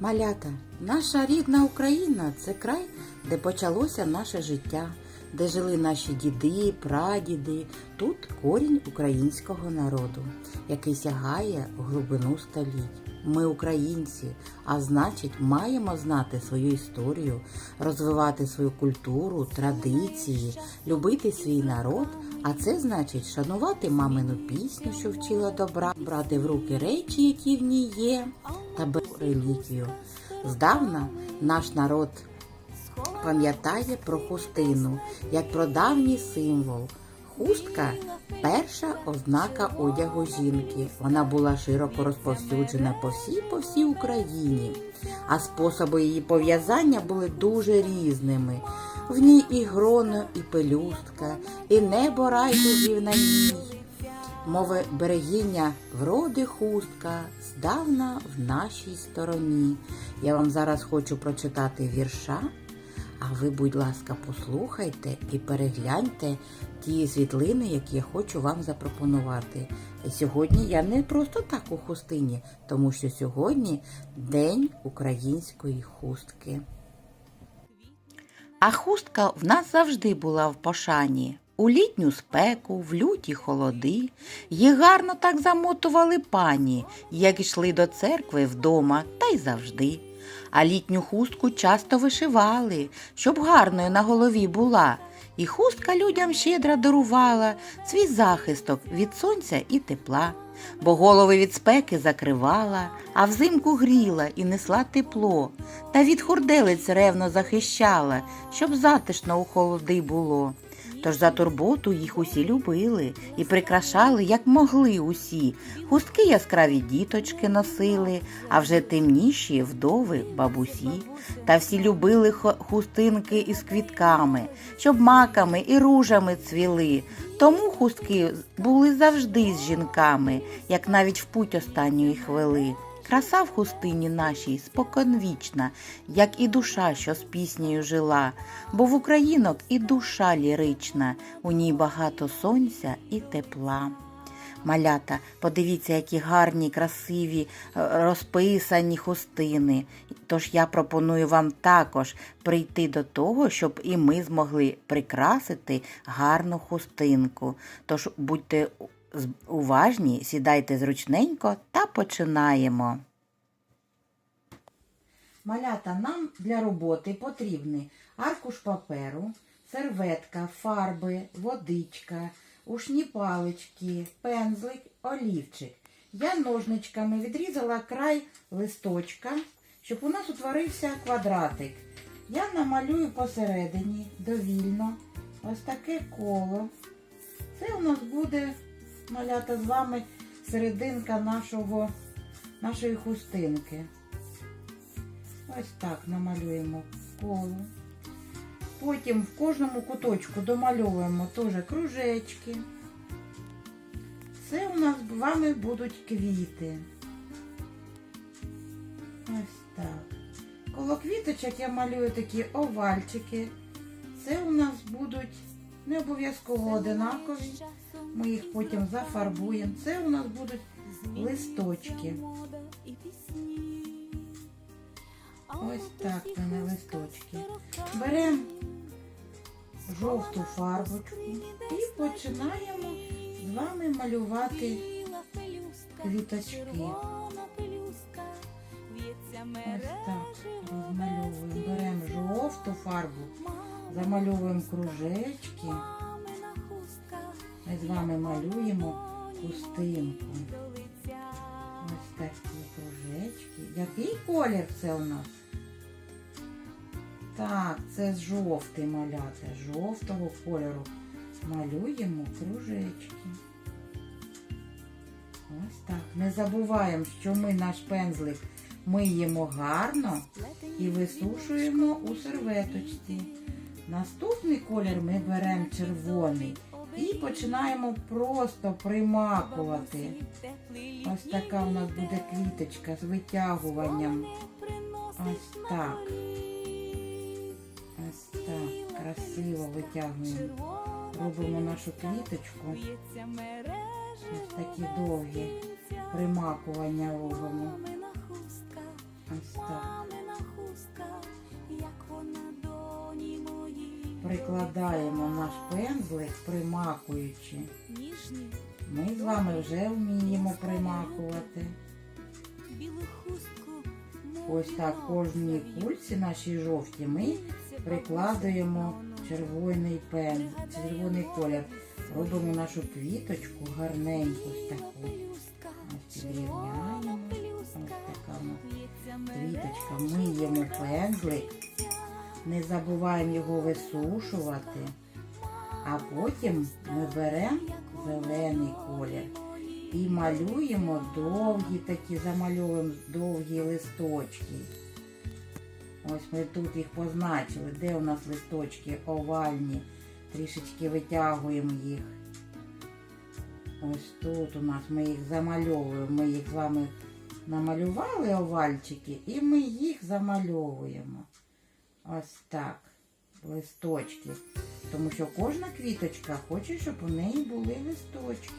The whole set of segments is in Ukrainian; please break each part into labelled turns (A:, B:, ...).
A: Малята, наша рідна Україна це край, де почалося наше життя, де жили наші діди, прадіди. Тут корінь українського народу, який сягає в глибину століть. Ми українці, а значить, маємо знати свою історію, розвивати свою культуру, традиції, любити свій народ. А це значить шанувати мамину пісню, що вчила добра, брати в руки речі, які в ній є, та релігію. Здавна наш народ пам'ятає про хустину як про давній символ. Хустка перша ознака одягу жінки. Вона була широко розповсюджена по всій по всій Україні, а способи її пов'язання були дуже різними. В ній і гроно, і пелюстка, і небо райдужів на ній. Мови берегіння вроди хустка здавна в нашій стороні. Я вам зараз хочу прочитати вірша, а ви, будь ласка, послухайте і перегляньте ті світлини, які я хочу вам запропонувати. І сьогодні я не просто так у хустині, тому що сьогодні День української хустки. А хустка в нас завжди була в пошані. У літню спеку, в люті холоди, їх гарно так замотували пані, як йшли до церкви вдома, та й завжди. А літню хустку часто вишивали, щоб гарною на голові була. І хустка людям щедро дарувала свій захисток від сонця і тепла, бо голови від спеки закривала, а взимку гріла і несла тепло, та від хурделиць ревно захищала, щоб затишно у холоди було. Тож за турботу їх усі любили і прикрашали, як могли усі. Хустки яскраві діточки носили, а вже темніші вдови, бабусі. Та всі любили хустинки із квітками, щоб маками і ружами цвіли. Тому хустки були завжди з жінками, як навіть в путь останньої хвили. Краса в хустині нашій споконвічна, як і душа, що з піснею жила, бо в українок і душа лірична, у ній багато сонця і тепла. Малята, подивіться, які гарні, красиві, е, розписані хустини. Тож я пропоную вам також прийти до того, щоб і ми змогли прикрасити гарну хустинку. Тож будьте уважні, сідайте зручненько та починаємо. Малята, нам для роботи потрібні аркуш паперу, серветка, фарби, водичка, ушні палички, пензлик, олівчик. Я ножничками відрізала край листочка, щоб у нас утворився квадратик. Я намалюю посередині довільно ось таке коло. Це у нас буде малята з вами серединка нашого, нашої хустинки. Ось так намалюємо коло. Потім в кожному куточку домальовуємо теж кружечки. Це у нас з вами будуть квіти. Ось так. Коло квіточок я малюю такі овальчики. Це у нас будуть не обов'язково одинакові. Ми їх потім зафарбуємо. Це у нас будуть листочки. Ось так на листочки. Беремо жовту фарбочку і починаємо з вами малювати квіточки. Ось так розмальовуємо. Беремо жовту фарбу, замальовуємо кружечки. Ми з вами малюємо хустинку. Ось такі кружечки. Який колір це у нас? Так, це жовтий малята. Жовтого кольору малюємо кружечки. Ось так. Не забуваємо, що ми наш пензлик миємо гарно і висушуємо у серветочці. Наступний колір ми беремо червоний і починаємо просто примакувати. Ось така у нас буде квіточка з витягуванням. Ось так. Ось так. Красиво витягуємо. Робимо нашу квіточку. Ось такі довгі примакування робимо. Прикладаємо наш пензлик, примакуючи. Ми з вами вже вміємо примакувати. Ось так кожній кульці нашій жовтій ми прикладуємо червоний пен, червоний колір. Робимо нашу квіточку гарненьку ось таку. Ось підрівняємо. Ось така квіточка. Миємо пензлик. Не забуваємо його висушувати. А потім ми беремо зелений колір і малюємо довгі такі, замальовуємо довгі листочки. Ось ми тут їх позначили, де у нас листочки овальні, трішечки витягуємо їх. Ось тут у нас ми їх замальовуємо, ми їх з вами намалювали овальчики і ми їх замальовуємо. Ось так, листочки. Тому що кожна квіточка хоче, щоб у неї були листочки.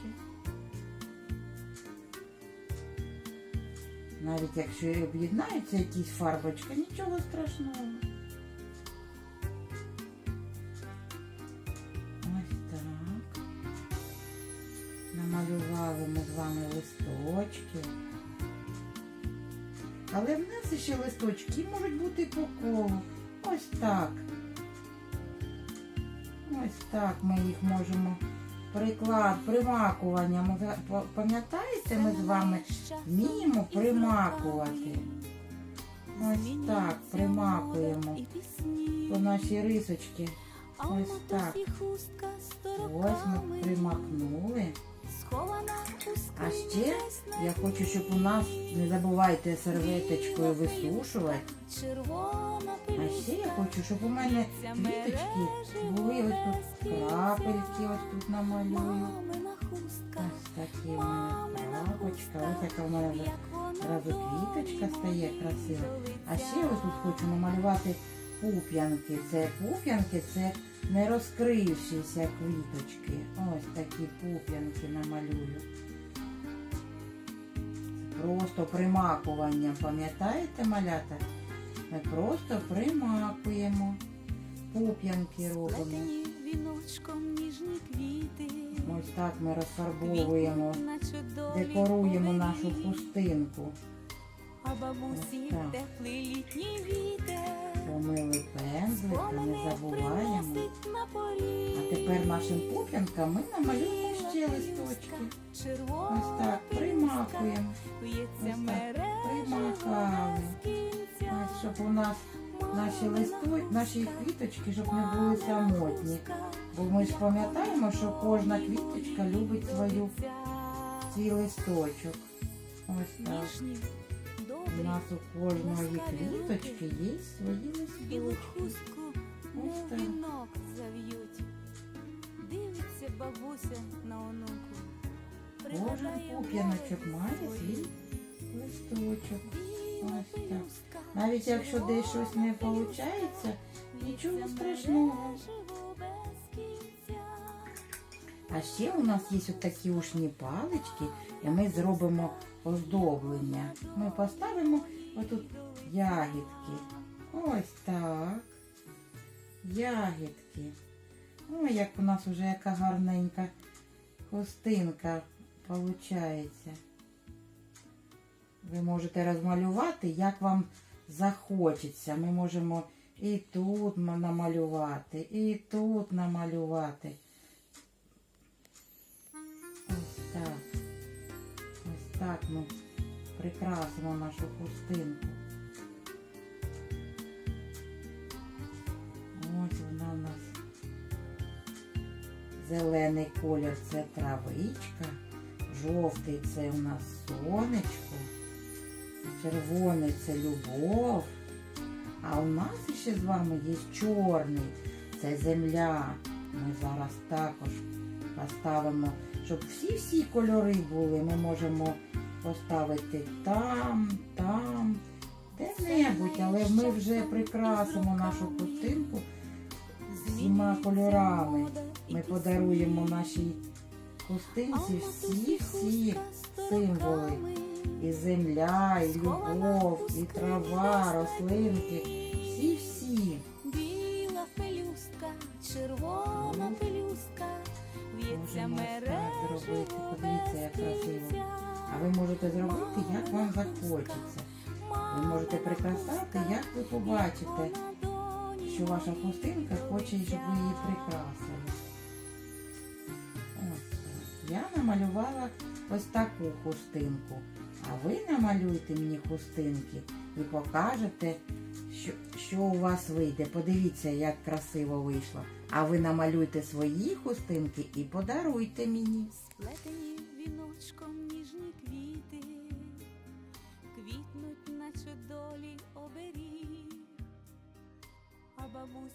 A: Навіть якщо об'єднаються якісь фарбочки, нічого страшного. Ось так. Намалювали ми з вами листочки. Але в нас ще листочки можуть бути по колу. Ось так. Ось так ми їх можемо приклад, примакуванням. Ви па- Пам'ятаєте, ми з вами вміємо примакувати. Ось так примакуємо по нашій рисочки. Ось так. Ось ми примакнули. А ще я хочу, щоб у нас, не забувайте серветочкою висушувати. А ще я хочу, щоб у мене квіточки були ось тут крапельки, ось тут намалюю. Ось такі у мене крапочка, ось яка в мене вже одразу квіточка стає красива. А ще ось тут хочу намалювати пуп'янки. Це пуп'янки, це не розкрившіся квіточки. Ось такі пуп'янки намалюю. Просто примакуванням, пам'ятаєте, малята? Ми просто примакуємо. Пуп'янки робимо. Ось так ми розфарбовуємо, декоруємо нашу хустинку.
B: А бабусі теплий літній вітер.
A: Помили пензлика, не забуваємо. А тепер нашим пуп'янкам ми намалюємо ще листочки. Ось так, примакуємо. Ось так, примакали. Ось, щоб у нас наші листо... наші квіточки, щоб не були самотні. Бо ми ж пам'ятаємо, що кожна квіточка любить свою свій листочок. Ось так. У нас у кожної квіточки є свої листочки. Ось так.
B: вінок зав'ють. Дивиться бабуся на онуку.
A: Кожен пуп'яночок має свій листочок. Ось так. Навіть якщо десь щось не виходить, нічого страшного. А ще у нас є такі ушні палички, і ми зробимо оздоблення. Ми поставимо отут ягідки. Ось так. Ягідки. Ой, як у нас вже яка гарненька хустинка виходить. Ви можете розмалювати, як вам захочеться. Ми можемо і тут намалювати, і тут намалювати. Так ми прикрасимо нашу хустинку. Ось вона у нас. Зелений колір це травичка, жовтий це у нас сонечко, червоний це любов. А у нас ще з вами є чорний, це земля. Ми зараз також поставимо, щоб всі-всі кольори були. Ми можемо поставити там, там, де-небудь, але ми вже прикрасимо нашу пустинку всіма кольорами. Ми подаруємо нашій пустинці всі-всі символи. І земля, і любов, і трава, рослинки. Захочеться. Ви можете прикрасати, як ви побачите, що ваша хустинка хоче, щоб ви її прикрасили. Ось. Я намалювала ось таку хустинку. А ви намалюйте мені хустинки і покажете, що, що у вас вийде. Подивіться, як красиво вийшло. А ви намалюйте свої хустинки і подаруйте мені.
B: Сплетені віночком Mua